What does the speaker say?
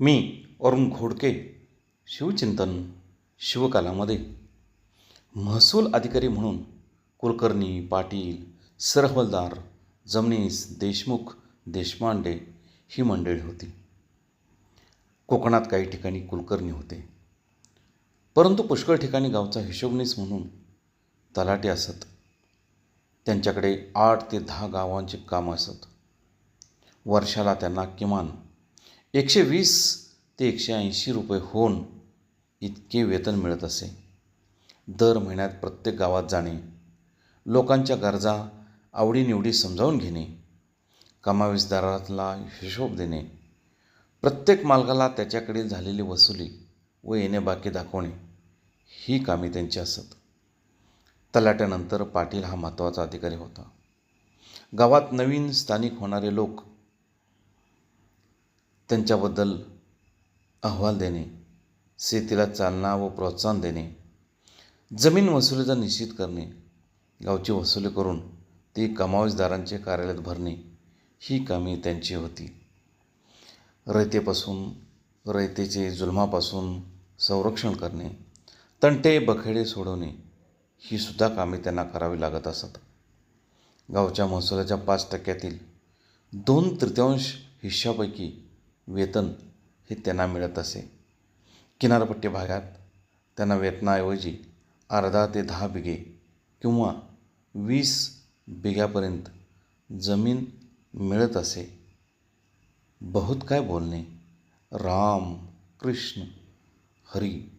मी अरुण घोडके शिवचिंतन शिवकालामध्ये. महसूल अधिकारी म्हणून कुलकर्णी पाटील सरहवलदार जमनीस देशमुख देशपांडे ही मंडळी होती. कोकणात काही ठिकाणी कुलकर्णी होते. परंतु पुष्कळ ठिकाणी गावचा हिशोबनीस म्हणून तलाटे असत. त्यांच्याकडे आठ ते दहा गावांचे कामं असत. वर्षाला त्यांना किमान एकशे वीस ते एकशे ऐंशी रुपये होऊन इतके वेतन मिळत असे. दर महिन्यात प्रत्येक गावात जाणे लोकांच्या गरजा आवडीनिवडी समजावून घेणे कमावीसदाराला हिशोब देणे प्रत्येक मालकाला त्याच्याकडे झालेली वसुली व येणे बाकी दाखवणे ही कामे त्यांची असत. तलाट्यानंतर पाटील हा महत्त्वाचा अधिकारी होता. गावात नवीन स्थानिक होणारे लोक त्यांच्याबद्दल अहवाल देणे शेतीला चालना व प्रोत्साहन देणे जमीन वसुलीचा निश्चित करणे गावची वसुली करून ती कमावसदारांचे कार्यालयात भरणे ही कामे त्यांची होती. रयतेपासून रयतेचे जुलमापासून संरक्षण करणे तंटे बखेडे सोडवणे ही सुद्धा कामे त्यांना करावी लागत असत. गावच्या महसुलाच्या पाच टक्क्यातील दोन तृतीयांश हिश्श्यापैकी वेतन हे त्यांना मिळत असे. किनारपट्टी भागात त्यांना वेतनाऐवजी अर्धा ते दहा बिघे किंवा वीस बिघ्यापर्यंत जमीन मिळत असे. बहुत काय बोलणे? राम कृष्ण हरी.